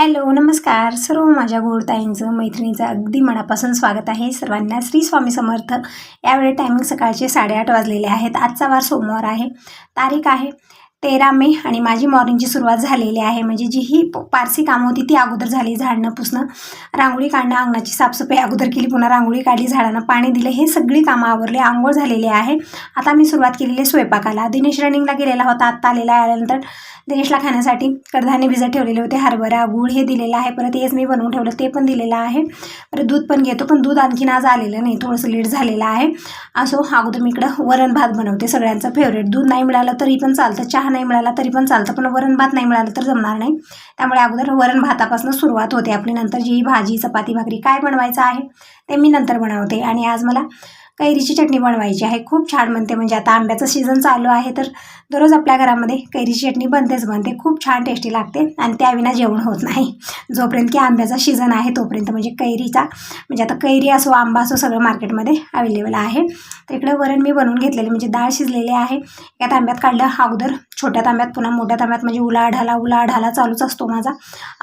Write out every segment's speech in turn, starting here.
Hello नमस्कार. सर्व माझ्या गोडताईंचं मैत्रिणीचं अगदी मनापासून स्वागत आहे. सर्वांना श्री स्वामी समर्थ. यावेळी टायमिंग सकाळचे साडेआठ वाजलेले आहेत. आजचा वार सोमवार आहे. तारीख आहे तेरा मे आणि माझी मॉर्निंगची सुरुवात झालेली आहे म्हणजे जी ही पारसी कामं होती ती अगोदर झाली झाडणं पुसणं. रांगोळी काढणं अंगणाची साफसफाई अगोदर केली पुन्हा रांगोळी काढली झाडांना पाणी दिलं हे सगळी कामं आवरली आंघोळ झालेली आहे. आता मी सुरुवात केलेली आहे स्वयंपाकाला. दिनेश रनिंगला गेलेला होता आत्ता आलेला आल्यानंतर दिनेशला खाण्यासाठी कडधान्य भिजत ठेवलेले होते हरभरा गूळ हे दिलेलं आहे परत हेच मी बनवून ठेवलं ते पण दिलेलं आहे. परत दूध पण घेतो पण दूध आणखीन आज आलेलं नाही थोडंसं लेट झालेलं आहे. असो अगोदर मी इकडं वरण भात बनवते सगळ्यांचं फेवरेट दूध नाही मिळालं तरी पण चालतं चहा नाही मिळाला तरी पण चालतं. पण वरण भात नाही मिळालं तर जमणार नाही. त्यामुळे अगोदर वरण भातापासून सुरुवात होते आपली. नंतर जी भाजी चपाती भाकरी काय बनवायचं आहे ते मी नंतर बनवते. आणि आज मला कैरीची चटणी बनवायची आहे. खूप छान बनते. म्हणजे आता आंब्याचं सीझन चालू आहे तर दररोज आपल्या घरामध्ये कैरीची चटणी बनतेच बनते. खूप छान टेस्टी लागते आणि त्याविना जेवण होत नाही. जोपर्यंत की आंब्याचा सीझन आहे तोपर्यंत म्हणजे कैरीचा म्हणजे आता कैरी असो आंबा असो सगळं मार्केटमध्ये अवेलेबल आहे. तर इकडे वरण मी बनवून घेतलेले म्हणजे डाळ शिजलेली आहे. या तांब्यात काढलं अगोदर छोट्या तांब्यात पुन्हा मोठ्या तांब्यात म्हणजे उलाढाला उलाढाला चालूच असतो माझा.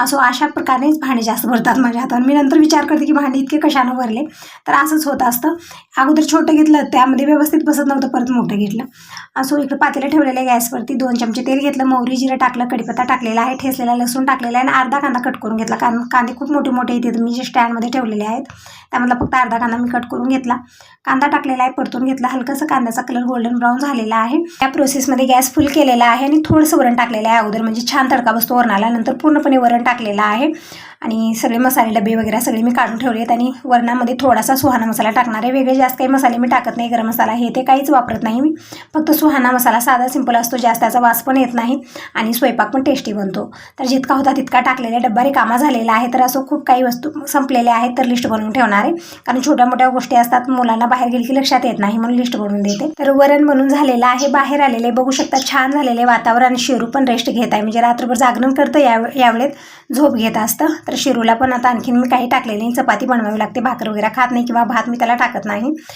असो अशा प्रकारेच भांडे जास्त भरतात माझ्या हातावर. मी नंतर विचार करते की भांडे इतके कशानं भरले? तर असंच होत असतं. अगोदर छोटं घेतलं त्यामध्ये व्यवस्थित बसत नव्हतं परत मोठं घेतलं. असो इकडं पातेलं ठेवलेलं आहे गॅसवरती दोन चमचे तेल घेतलं मोहरी जिरं टाकलं कढीपत्ता टाकलेला आहे ठेसलेला लसूण टाकलेला आहे आणि अर्धा कांदा कट करून घेतला. कारण कांदे खूप मोठे मोठे येते मी जे स्टँडमध्ये ठेवलेले आहेत त्यामधला फक्त अर्धा कांदा मी कट करून घेतला. कांदा टाकलेला आहे परतून घेतला. हलकासा कांद्याचा कलर गोल्डन ब्राऊन झालेला आहे. त्या प्रोसेसमध्ये गॅस फुल केलेला आहे आणि थोडंसं वरण टाकलेलं आहे अगोदर. म्हणजे छान तडका बसतो वरणाला. नंतर पूर्णपणे वरण टाकलेलं आहे. आणि सगळे मसाले डबे वगैरे सगळे मी काढून ठेवले आहेत. आणि वरणामध्ये थोडासा सुहाना मसाला टाकणार आहे. वेगळे जास्त काही मसाले मी टाकत नाही गरम मसाला हे ते काहीच वापरत नाही मी. फक्त सुहाना मसाला साधा सिंपल असतो जास्त त्याचा वास पण येत नाही आणि स्वयंपाक पण टेस्टी बनतो. तर जितका होता तितका टाकलेला डब्बा रिकामा झालेला आहे. तर असं खूप काही वस्तू संपलेल्या आहेत तर लिस्ट बनवून ठेवणार आहे. कारण छोट्या मोठ्या गोष्टी असतात मुलांना बाहेर गेली की लक्षात येत नाही म्हणून लिस्ट बनवून देते. तर वरण बनून झालेलं आहे बाहेर आलेले बघू शकता छान झालेले वातावरण. शेरू शिरू पण रेस्ट घेत आहे. म्हणजे रात्रभर जागरण करतं या यावेळेत झोप घेत असतं. तर शिरूला पण आता आणखीन मी काही टाकलेले नाही. चपाती बनवावी लागते भाकर वगैरे खात नाही किंवा भात मी त्याला टाकत नाही.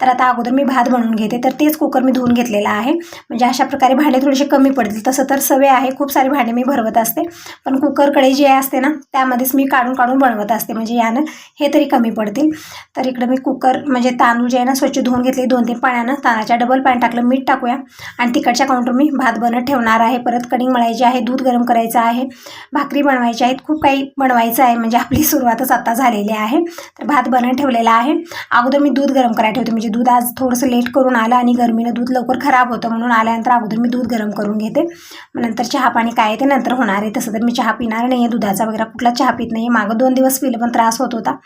तर आता अगोदर मी भात बनवून घेते. तर तेच कुकर मी धुवून घेतलेला आहे. म्हणजे अशा प्रकारे भांडे थोडेसे कमी पडतील. तसं तर सवय आहे. खूप सारे भांडे मी भरवत असते. पण कुकरकडे जे असते ना त्यामध्येच मी काढून काढून बनवत असते. म्हणजे यानं हे तरी कमी पडतील. तर इकडं मी कुकर म्हणजे तांदूळ जे आहे ना स्वच्छ धुवून घेतले. दोन तीन पाण्यानं तांदळाच्या डबल पाणी टाकलं. मीठ टाकूया. आणि तिकडच्या काउंटर मी भात बनत ठेवणार आहे. परत कणिक मळायची आहे. दूध गरम करायचं आहे. भाकरी बनवायची आहेत. खूप काही बनवायचं आहे. म्हणजे आपली सुरुवातच आता झालेली आहे. तर भात बनत ठेवलेला आहे. अगोदर मी दूध गरम करायला ठेवते. म्हणजे दूध आज थोडंसं लेट करून आलं आणि गरमीनं दूध लवकर खराब होतं म्हणून आल्यानंतर अगोदर मी दूध गरम करून घेते. मग नंतर चहा पाणी काय आहे ते नंतर होणार आहे. तसं तर मी चहा पिणार नाही आहे दुधाचा वगैरे कुठला चहा पित नाही मागं दोन दिवस पिलं पण त्रास होत होता.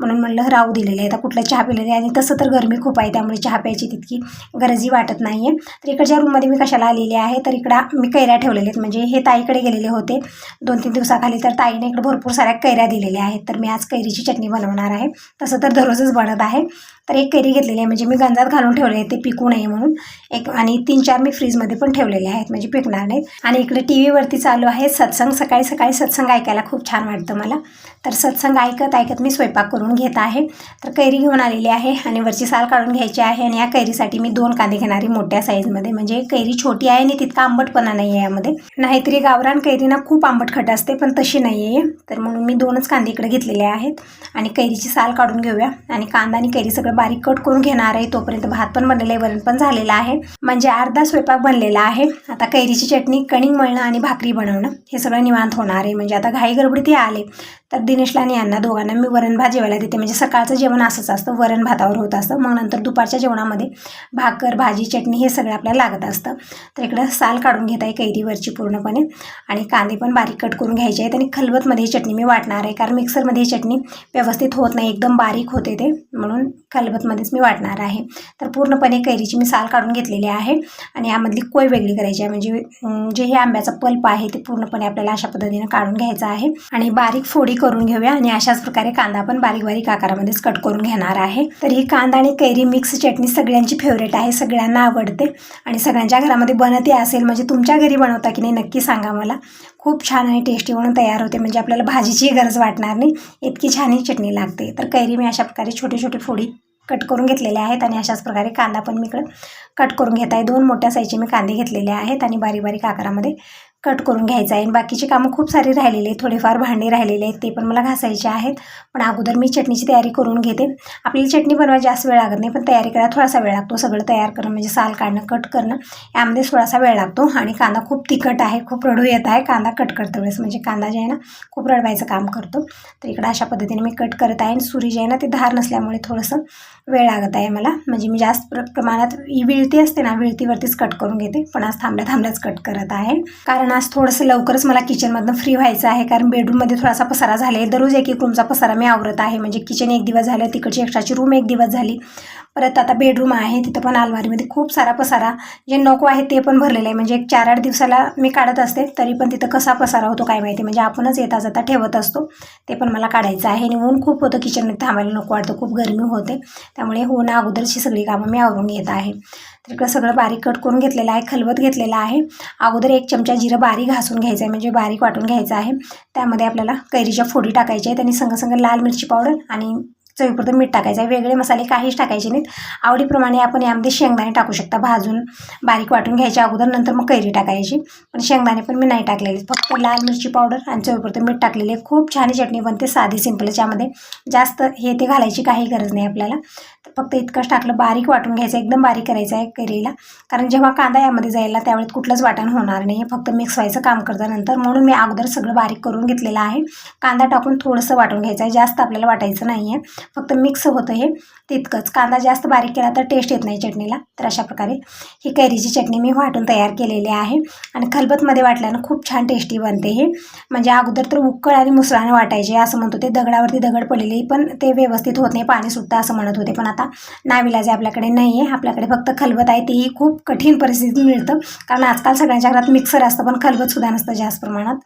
म्हणून म्हणलं राहू दिलेले आहे. आता कुठलं चहा पिलेले आहे आणि तसं तर गरमी खूप आहे. त्यामुळे चहा प्यायची तितकी गरजही वाटत नाही आहे तर इकडच्या रूममध्ये मी कशाला आलेली आहे? तर इकडं मी कैऱ्या ठेवलेल्या आहेत. म्हणजे हे ताईकडे गेलेले होते. दोन तीन दिवसाखाली तर ताईने इकडे भरपूर साऱ्या कैऱ्या दिलेल्या आहेत. तर मी आज कैरीची चटणी बनवणार आहे. तसं तर दररोजच बनत आहे. तर एक कैरी घेतलेली आहे म्हणजे मी गंजात घालून ठेवले ते पिकू नये म्हणून. एक आणि तीन चार मी फ्रीजमध्ये पण ठेवलेले आहेत म्हणजे पिकणार नाहीत. आणि इकडे टी व्हीवरती चालू आहे सत्संग सकाळी सकाळी सत्संग ऐकायला खूप छान वाटतं मला. तर सत्संग ऐकत ऐकत मी स्वयंपाक करून घेत आहे. तर कैरी घेऊन आलेली आहे आणि वरची साल काढून घ्यायची आहे आणि या कैरीसाठी मी दोन कांदे घेणारी मोठ्या साईजमध्ये. म्हणजे कैरी छोटी आहे आणि तितका आंबटपणा नाही आहे यामध्ये. नाहीतरी गावरान कैरीना खूप आंबटखट असते पण तशी नाही आहे. तर म्हणून मी दोनच कांदे इकडे घेतलेले आहेत. आणि कैरीची साल काढून घेऊया. आणि कांदा आणि कैरी सगळं बारीक कट करून घेणार आहे तोपर्यंत भात पण बनलेला आहे वरण पण झालेला आहे. म्हणजे अर्धा स्वयंपाक बनलेला आहे. आता कैरीची चटणी कणिंग मळणं आणि भाकरी बनवणं हे सगळं निवांत होणार आहे. म्हणजे आता घाई गडबडीत आले. तर दिनेशला आणि यांना दोघांना मी वरण भात जेवायला देते. म्हणजे सकाळचं जेवण असंच असतं वरण भातावर होत असतं. मग नंतर दुपारच्या जेवणामध्ये भाकर भाजी चटणी हे सगळं आपल्याला लागत असतं. तर इकडं साल काढून घेत आहे कैरीवरची पूर्णपणे आणि कांदे पण बारीक कट करून घ्यायचे आहेत आणि खलबतमध्ये ही चटणी मी वाटणार आहे कारण मिक्सरमध्ये ही चटणी व्यवस्थित होत नाही एकदम बारीक होते ते. म्हणून खलबतमध्येच मी वाटणार आहे. तर पूर्णपणे कैरीची मी साल काढून घेतलेली आहे आणि यामधली कोय वेगळी करायची आहे. म्हणजे जे हे आंब्याचा पल्प आहे ते पूर्णपणे आपल्याला अशा पद्धतीनं काढून घ्यायचं आहे. आणि बारीक फोडी करून घेऊया आणि अशाच प्रकारे कांदा पण बारीक बारीक आकारामध्येच कट करून घेणार आहे. तर ही कांदा आणि कैरी मिक्स चटणी सगळ्यांची फेवरेट आहे सगळ्यांना आवडते. आणि सगळ्यांच्या घरामध्ये बनते असेल म्हणजे तुमच्या घरी बनवता की नाही नक्की सांगा मला. खूप छान आणि टेस्टी म्हणून तयार होते म्हणजे आपल्याला भाजीची गरज वाटणार नाही. इतकी छान ही चटणी लागते. तर कैरी मी अशा प्रकारे छोटे छोटे फोडी कट करून घेतलेले आहेत आणि अशाच प्रकारे कांदा पण मी इकडं कट करून घेत आहे. दोन मोठ्या साईजचे मी कांदे घेतलेले आहेत आणि बारीक बारीक आकारामध्ये कट करून घ्यायचं आहे. आणि बाकीची कामं खूप सारी राहिलेली आहेत. थोडेफार भांडे राहिलेले आहेत. ते पण मला घासायचे आहेत. पण अगोदर मी चटणीची तयारी करून घेते. आपली चटणी बनवायला जास्त वेळ लागत नाही. पण तयारी करायला थोडासा वेळ लागतो. सगळं तयार करणं म्हणजे साल काढणं कट करणं यामध्ये थोडासा वेळ लागतो. आणि कांदा खूप तिखट आहे. खूप रडू येत आहे. कांदा कट करते वेळेस. म्हणजे कांदा जे आहे ना खूप रडवायचं काम करतो. तर इकडं अशा पद्धतीने मी कट करत आहे. आणि सुरी जे आहे ना ती धार नसल्यामुळे थोडंसं वेळ लागत आहे मला. म्हणजे मी जास्त प्र प्रमाणात ही विळती असते ना विळतीवरतीच कट करून घेते. पण आज थांबल्या थांबल्याच कट करत आहे. कारण आज थोडंसं लवकरच मला किचनमधनं फ्री व्हायचं आहे कारण बेडरूममध्ये थोडासा पसारा झाला आहे दररोज एक एक रूमचा पसारा मी आवरत आहे. म्हणजे किचन एक दिवस झालं तिकडची एक्स्ट्राची रूम एक दिवस झाली. परत आता बेडरूम आहे तिथं पण अलमारीमध्ये खूप सारा पसारा. जे नको आहे ते पण भरलेलं आहे. म्हणजे एक चार आठ दिवसाला मी काढत असते तरी पण तिथं कसा पसारा होतो काय माहिती. म्हणजे आपणच येता जाता ठेवत असतो. ते पण मला काढायचं आहे. आणि ऊन खूप होतं किचनमध्ये थांबायला नको वाटतं. खूप गरमी होते. त्यामुळे हो ऊन अगोदरची सगळी कामं मी आवरून घेत आहे. तर इकडं सगळं बारीक कट करून घेतलेलं आहे खलबत घेतलेलं आहे. अगोदर एक चमचा जिरं बारीक घासून घ्यायचं आहे म्हणजे बारीक वाटून घ्यायचं आहे. त्यामध्ये आपल्याला कैरीच्या फोडी टाकायच्या आहेत आणि संगसंग लाल मिरची पावडर आणि चवीपुरतं मीठ टाकायचं आहे. वेगळे मसाले काहीच टाकायचे नाहीत. आवडीप्रमाणे आपण यामध्ये शेंगदाणे टाकू शकता. भाजून बारीक वाटून घ्यायच्या अगोदर. नंतर मग कैरी टाकायची. पण शेंगदाणे पण मी नाही टाकलेले. फक्त लाल मिरची पावडर आणि चवीपुरतं मीठ टाकलेले. आहे. खूप छान चटणी बनते. साधी सिंपल यामध्ये जास्त हे ते घालायची काही गरज नाही आपल्याला. फक्त इतकंच टाकलं. बारीक वाटून घ्यायचं. एकदम बारीक करायचं आहे कैरीला. कारण जेव्हा कांदा यामध्ये जायला त्यावेळेस कुठलंच वाटण होणार नाही. फक्त मिक्स व्हायचं काम करतं. नंतर म्हणून मी अगोदर सगळं बारीक करून घेतलेलं आहे. कांदा टाकून थोडंसं वाटून घ्यायचं आहे. जास्त आपल्याला वाटायचं नाही आहे फक्त मिक्स होतं हे तितकंच. कांदा जास्त बारीक केला तर टेस्ट येत नाही चटणीला. तर अशा प्रकारे ही कैरीची चटणी मी वाटून तयार केलेली आहे. आणि खलबतमध्ये वाटल्यानं खूप छान टेस्टी बनते हे. म्हणजे अगोदर तर उकळ आणि मुसळाने वाटायचे. असं म्हणतो ते दगडावरती दगड पडलेले पण ते व्यवस्थित होत नाही पाणी सुटतं असं म्हणत होते. पण आता नाविलाजे आपल्याकडे नाही आहे आपल्याकडे फक्त खलबत आहे. तेही खूप कठीण परिस्थितीत मिळतं. कारण आजकाल सगळ्यांच्या घरात मिक्सर असतं पण खलबतसुद्धा नसतं जास्त प्रमाणात.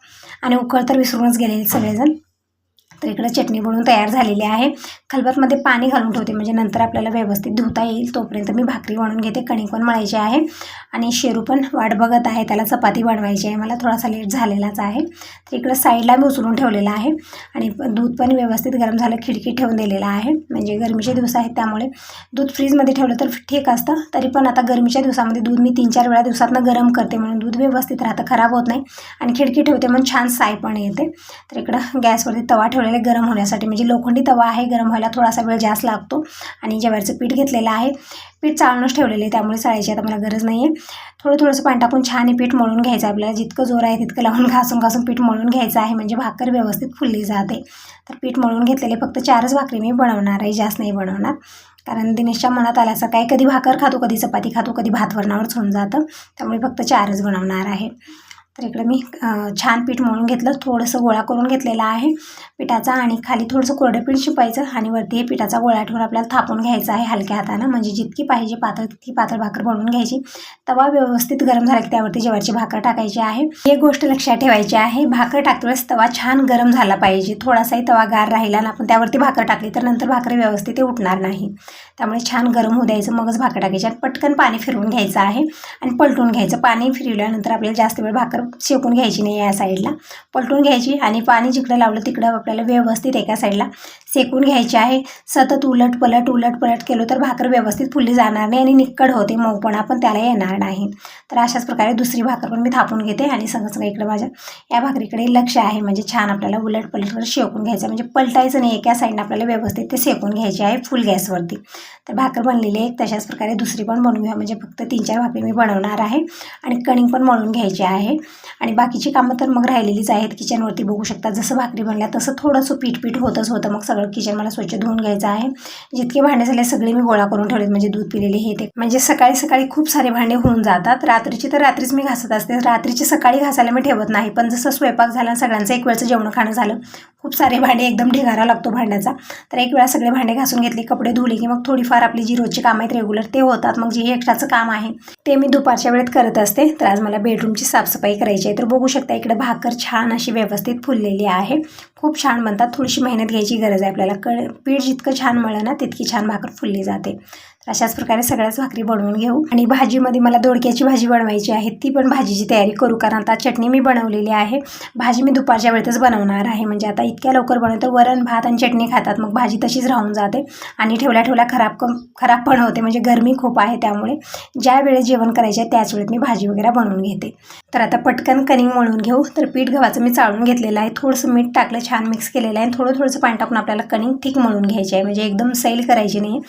आणि उकळ तर विसरूनच गेलेले सगळेजण. तर इकडं चटणी बनवून तयार झालेली आहे. खलबतमध्ये पाणी घालून ठेवते. म्हणजे नंतर आपल्याला व्यवस्थित धुता येईल तोपर्यंत मी भाकरी बनवून घेते. कणिक पण मळायची आहे. आणि शेरू पण वाट बघत आहे. त्याला चपाती बनवायची आहे. मला थोडासा लेट झालेलाच आहे. तर इकडं साईडला मी उचलून ठेवलेलं आहे. आणि दूध पण व्यवस्थित गरम झालं खिडकी ठेवून दिलेलं आहे. म्हणजे गरमीचे दिवस आहेत त्यामुळे. दूध फ्रीजमध्ये ठेवलं तर ठीक असतं. तरी पण आता गरमीच्या दिवसामध्ये दूध मी तीन चार वेळा दिवसातनं गरम करते. म्हणून दूध व्यवस्थित राहतं खराब होत नाही. आणि खिडकी ठेवते म्हणून छान साय पण येते. तर इकडं गॅसवरती तवा ठेवलेला आहे गरम होण्यासाठी म्हणजे लोखंडी तवा आहे गरम व्हायला थोडासा वेळ जास्त लागतो. आणि ज्वारीचं पीठ घेतलेलं आहे. पीठ चाळूनच ठेवलेलं आहे त्यामुळे चाळायची आता मला गरज नाही आहे थोडं थोडंसं पाणी टाकून छान हे पीठ मळून घ्यायचं आहे आपल्याला. जितकं जोर आहे तितकं लावून घासून घासून पीठ मळून घ्यायचं आहे. म्हणजे भाकर व्यवस्थित फुलली जाते. तर पीठ मळून घेतलेले फक्त चारच भाकरी मी बनवणार आहे. जास्त नाही बनवणार. कारण दिनेशच्या मनात आलं असं काय कधी भाकर खातो कधी चपाती खातो कधी भात वरणावरच होऊन जातं. त्यामुळे फक्त चारच बनवणार आहे. तर इकडे मी छान पीठ मळून घेतलं. थोडंसं गोळा करून घेतलेला आहे पिठाचा आणि खाली थोडंसं कोरडं पीठ शिपायचं आणि वरती हे पिठाचा गोळा ठेवून आपल्याला थापून घ्यायचा आहे हलक्या हातानं. म्हणजे जितकी पाहिजे पातळ तितकी पातळ भाकर बनवून घ्यायची. तवा व्यवस्थित गरम झाला की त्यावरती जेवारची भाकर टाकायची आहे. एक गोष्ट लक्षात ठेवायची आहे भाकर टाकल्यास तवा छान गरम झाला पाहिजे. थोडासाही तवा गार राहिला ना आपण त्यावरती भाकर टाकली तर नंतर भाकर व्यवस्थित उठणार नाही. त्यामुळे छान गरम होऊ द्यायचं मगच भाकर टाकायची आणि पटकन पाणी फिरवून घ्यायचं आहे आणि पलटून घ्यायचं. पाणी फिरवल्यानंतर आपल्याला जास्त वेळ भाकर शेकून घ्यायची नाही या साईडला पलटून घ्यायची आणि पाणी जिकडं लावलं तिकडं आपल्याला व्यवस्थित एका साईडला शेकून घ्यायची आहे. सतत उलट पलट उलट पलट केलं तर भाकर व्यवस्थित फुलली जाणार नाही आणि निक्कड होते मऊपणा पण त्याला येणार नाही. तर अशाच प्रकारे दुसरी भाकर पण मी थापून घेते आणि सगळं इकडं माझ्या या भाकरीकडे लक्ष आहे. म्हणजे छान आपल्याला उलट पलटवर शेकून घ्यायचं म्हणजे पलटायचं नाही एका साईडनं आपल्याला व्यवस्थित ते शेकून घ्यायचे आहे फुल गॅसवरती. तर भाकर बनलेली आहे. तशाच प्रकारे दुसरी पण बनवूया. म्हणजे फक्त तीन चार भाकरी मी बनवणार आहे आणि कणिंग पण मळून घ्यायची आहे. आणि बाकीची कामं तर मग राहिलेलीच आहेत. किचनवरती बघू शकता जसं भाकरी बनल्या तसं थोडंसं पीठ पीठ होतच होतं. मग सगळं किचन मला स्वच्छ धुवून घ्यायचं आहे. जितके भांडे झाले सगळे मी गोळा करून ठेवलेत म्हणजे दूध पिलेले हे ते. म्हणजे सकाळी सकाळी खूप सारे भांडे होऊन जातात. रात्रीची तर रात्रीच मी घासत असते. रात्रीची सकाळी घासायला मी ठेवत नाही. पण जसं स्वयंपाक झाला सगळ्यांचं एक वेळचं जेवण खाणं झालं खूप सारे भांडे एकदम ढिगारा लागतो भांड्याचा. तर एक वेळा सगळे भांडे घासून घेतले कपडे धुले की मग थोडीफार आपली जी रोजची कामं आहेत रेग्युलर ते होतात. मग जे एक्स्ट्राचं काम आहे ते मी दुपारच्या वेळेत करत असते. तर आज मला बेडरूमची साफसफाई करायची आहे तर बघू शकता इकडे भाकर छान अशी व्यवस्थित फुललेली आहे. खूप छान बनतात. थोडीशी मेहनत घ्यायची गरज आहे आपल्याला. कळ पीठ जितकं छान मळलं ना तितकी छान भाकर फुलली जाते. तर अशाच प्रकारे सगळ्याच भाकरी बनवून घेऊ. आणि भाजीमध्ये मला दोडक्याची भाजी बनवायची आहे. ती पण भाजीची तयारी करू कारण आता चटणी मी बनवलेली आहे. भाजी मी दुपारच्या वेळेतच बनवणार आहे. म्हणजे आता इतक्या लवकर बनवतो वरण भात आणि चटणी खातात. मग भाजी तशीच राहून जाते. आणि ठेवल्या ठेवल्या खराब कम खराब पण होते. म्हणजे गरमी खूप आहे त्यामुळे ज्या वेळेस जेवण करायचे आहे त्याच वेळेत मी भाजी वगैरे बनवून घेते. तर आता पटकन कणिंग मळून घेऊ. तर पीठ गव्हाचं मी चाळून घेतलेलं आहे. थोडंसं मीठ टाकलं छान मिक्स केलेलं आहे. आणि थोडं थोडंसं पाणी टाकून आपल्याला कणिंग थिक मळून घ्यायची आहे. म्हणजे एकदम सैल करायची नाही.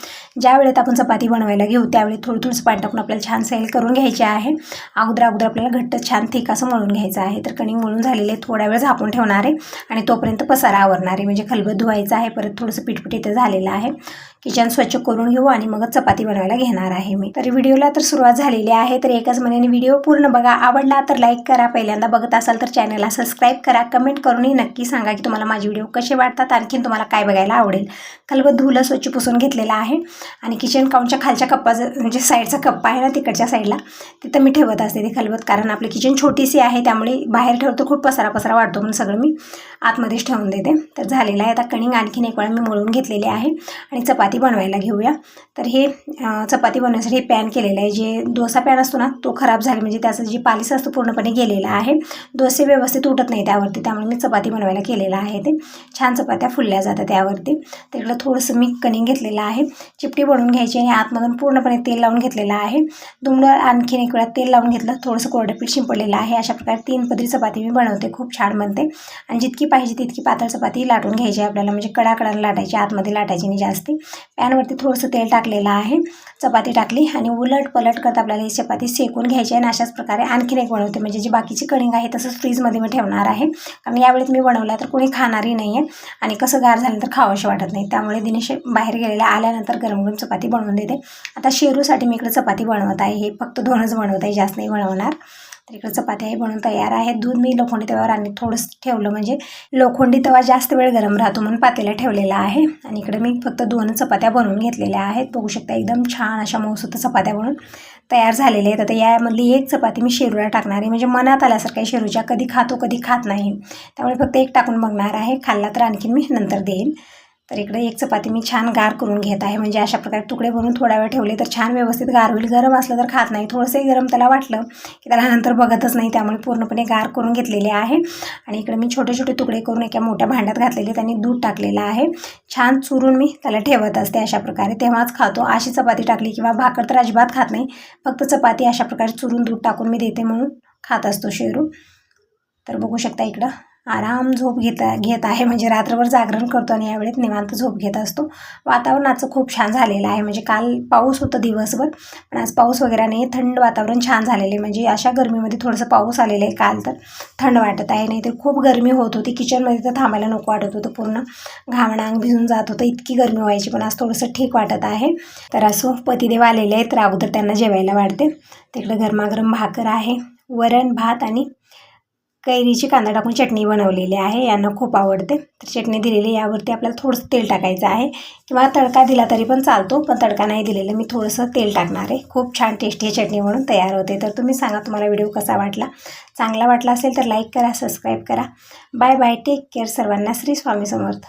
ज्या वेळेत आपण चपाती बनवायला घेऊ त्यावेळी थोडं थोडंसं पाणी टाकून आपल्याला छान सैल करून घ्यायची आहे. अगोदर अगोदर आपल्याला घट्ट छान थिक असं मळून घ्यायचं आहे. तर कणिंग मळून झालेले थोड्या वेळ झाकून ठेवणार आहे. आणि तोपर्यंत पसारा आवरणार आहे. म्हणजे खलबत धुवायचं आहे. परत थोडंसं पिठपिठ इथं झालेलं आहे. किचन स्वच्छ करून घेऊ आणि मग चपाती बनवायला घेणार आहे मी. तर व्हिडिओला तर सुरुवात झालेली आहे तर एकाच मनाने व्हिडिओ पूर्ण बघा. आवडला तर लाईक करा. पहिल्यांदा बघत असाल तर चॅनलला सबस्क्राईब करा. कमेंट करूनही नक्की सांगा की तुम्हाला माझे व्हिडिओ कसे वाटतात आणखीन तुम्हाला काय बघायला आवडेल. खलबत धुलं स्वच्छ पुसून घेतलेलं आहे आणि किचन काउंटच्या खालच्या कप्पा म्हणजे साईडचा कप्पा आहे ना तिकडच्या साईडला तिथं मी ठेवत असते ते खलबत कारण आपली किचन छोटीशी आहे त्यामुळे बाहेर ठेवतो खूप पसारा पसारा वाटतो म्हणून सगळं मी आतमध्येच ठेवून देते. तर झालेलं आहे आता कणिंग आणखीन एक वेळा मी मळून घेतलेली आहे आणि चपाती बनवायला घेऊया. तर हे चपाती बनवण्यासाठी हे पॅन केलेलं आहे. जे डोसा पॅन असतो ना तो खराब झाला. म्हणजे त्याचं जे पालिस असतो पूर्णपणे गेलेला आहे. डोसे व्यवस्थित उठत नाही त्यावरती. त्यामुळे मी चपाती बनवायला केलेलं आहे ते. छान चपात्या फुलल्या जातात त्यावरती. तिकडं थोडंसं मी कणिंग घेतलेलं आहे. चिपटी बनवून घ्यायची आणि आतमधून पूर्णपणे तेल लावून घेतलेलं आहे. दुमडं आणखीन एक वेळा तेल लावून घेतलं. थोडंसं कोरडं पीठ शिंपडलेलं आहे. अशा प्रकारे तीन पदरी चपाती मी बनवते. खूप छान बनते. आणि जितकी पाहिजे तितकी पातळ चपाती लाटून घ्यायची आहे आपल्याला. म्हणजे कडाकडाला लाटायची आतमध्ये लाटायची नाही जास्ती. पॅनवरती थोडंसं तेल टाकलेलं आहे. चपाती टाकली आणि उलट पलट करत आपल्याला ही चपाती सेकून घ्यायची आहे आणि अशाच प्रकारे आणखीन एक बनवते म्हणजे जी बाकीची कणिंग आहे तसंच फ्रीजमध्ये मी ठेवणार आहे. कारण यावेळेस मी बनवला तर कोणी खाणारही नाही आहे आणि कसं गार झालं तर खावंशी वाटत नाही. त्यामुळे दिनेश बाहेर गेलेल्या आल्यानंतर गरम गरम चपाती बनवून देते. आता शेरूसाठी मी इकडे चपाती बनवत आहे. हे फक्त दोनच बनवत आहे. जास्त नाही बनवणार. तर इकडे चपाती आहे बनवून तयार आहे. दूध मी लोखंडी तव्यावर आणि थोडंसं ठेवलं. म्हणजे लोखंडी तवा जास्त वेळ गरम राहतो म्हणून पातेला ठेवलेला आहे. आणि इकडे मी फक्त दोन चपात्या बनवून घेतलेल्या आहेत. बघू शकता एकदम छान अशा मौसूत चपात्या बनवून तयार झालेल्या आहेत. आता यामधली एक चपाती मी शेरूला टाकणार आहे. म्हणजे मनात आल्यासारख्या शेरूच्या कधी खातो कधी खात नाही. त्यामुळे फक्त एक टाकून बघणार आहे. खाल्ला तर आणखीन मी नंतर देईन. तर इकडे एक चपाती मी छान गार करून घेत आहे. म्हणजे अशा प्रकारे तुकडे बनवून थोडा वेळ ठेवले तर छान व्यवस्थित गार होईल. गरम असलं तर खात नाही. थोडंसंही गरम त्याला वाटलं की त्याला नंतर बघतच नाही. त्यामुळे पूर्णपणे गार करून घेतलेले आहे. आणि इकडे मी छोटे छोटे तुकडे करून एका मोठ्या भांड्यात घातलेले त्यांनी दूध टाकलेलं आहे. छान चुरून मी त्याला ठेवत असते अशा प्रकारे. तेव्हाच खातो. अशी चपाती टाकली किंवा भाकर तर अजिबात खात नाही. फक्त चपाती अशा प्रकारे चुरून दूध टाकून मी देते म्हणून खात असतो शेरू. तर बघू शकता इकडं आराम झोप घेता घेत आहे. म्हणजे रात्रभर जागरण करतो आणि यावेळेत निवांत झोप घेत असतो. वातावरणाचं खूप छान झालेलं आहे. म्हणजे काल पाऊस होतं दिवसभर पण आज पाऊस वगैरे नाही थंड वातावरण छान झालेलं आहे. म्हणजे अशा गरमीमध्ये थोडंसं पाऊस आलेलं आहे काल तर. थंड वाटत आहे. नाही तर खूप गरमी होत होती. किचनमध्ये तर थांबायला नको वाटत होतं. पूर्ण घामणांग भिजून जात होतं. इतकी गरमी व्हायची पण आज थोडंसं ठीक वाटत आहे. तर असो पतिदेव आलेले आहेत. तर अगोदर त्यांना जेवायला वाढते. तिकडे गरमागरम भाकर आहे. वरण भात आणि कैरीची कांदा टाकून चटणी बनवलेली आहे यांना खूप आवडते. तर चटणी दिलेली यावरती आपल्याला थोडंसं तेल टाकायचं आहे. किंवा तडका दिला तरी पण चालतो पण तडका नाही दिलेला मी थोडंसं तेल टाकणार आहे. खूप छान टेस्टी चटणी म्हणून तयार होते. तर तुम्ही सांगा तुम्हाला व्हिडिओ कसा वाटला. चांगला वाटला असेल तर लाईक करा सबस्क्राईब करा. बाय बाय टेक केअर सर्वांना श्री स्वामी समर्थ.